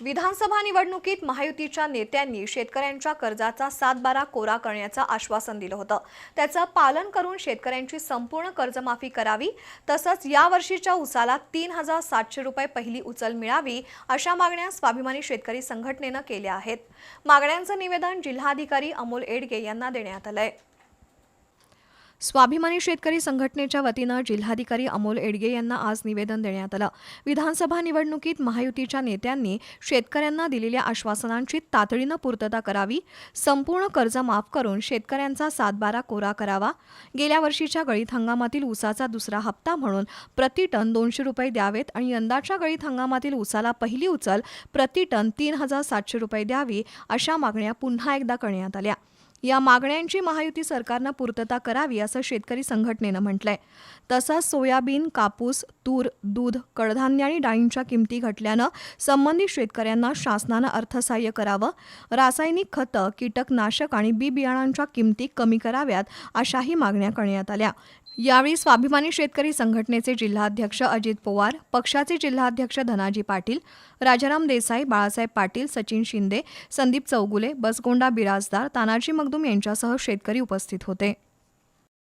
विधानसभा निवडणुकीत महायुतीच्या नेत्यांनी शेतकऱ्यांच्या कर्जाचा सातबारा कोरा करण्याचं आश्वासन दिलं होतं. त्याचं पालन करून शेतकऱ्यांची संपूर्ण कर्जमाफी करावी तसंच या वर्षीच्या उसाला तीन हजार सातशे रुपये पहिली उचल मिळावी अशा मागण्या स्वाभिमानी शेतकरी संघटनेनं केल्या आहेत. मागण्यांचं निवेदन जिल्हाधिकारी अमोल एडगे यांना देण्यात आलंय. स्वाभिमानी शेतकरी संघटनेच्या वतीनं जिल्हाधिकारी अमोल एडगे यांना आज निवेदन देण्यात आलं. विधानसभा निवडणुकीत महायुतीच्या नेत्यांनी शेतकऱ्यांना दिलेल्या आश्वासनांची तातडीनं पूर्तता करावी संपूर्ण कर्ज माफ करून शेतकऱ्यांचा सातबारा कोरा करावा गेल्या वर्षीच्या गळीत हंगामातील ऊसाचा दुसरा हप्ता म्हणून प्रति टन दोनशे रुपये द्यावेत आणि यंदाच्या गळीत हंगामातील ऊसाला पहिली उचल प्रति टन तीन हजार सातशे रुपये द्यावी अशा मागण्या पुन्हा एकदा करण्यात आल्या. या मागण्यांची महायुती सरकारनं पूर्तता करावी असं शेतकरी संघटनेनं म्हटलंय. तसंच सोयाबीन कापूस तूर दूध कडधान्य आणि डाळींच्या किमती घटल्यानं संबंधित शेतकऱ्यांना शासनानं अर्थसहाय्य करावं रासायनिक खतं कीटकनाशक आणि बी बियाणांच्या किमती कमी कराव्यात अशाही मागण्या करण्यात आल्या. यावेळी स्वाभिमानी शेतकरी संघटनेचे जिल्हाध्यक्ष अजित पवार पक्षाचे जिल्हाध्यक्ष धनाजी पाटील राजाराम देसाई बाळासाहेब पाटील सचिन शिंदे संदीप चौगुले बसगोंडा बिराजदार तानाजी मगदूम यांच्यासह शेतकरी उपस्थित होते.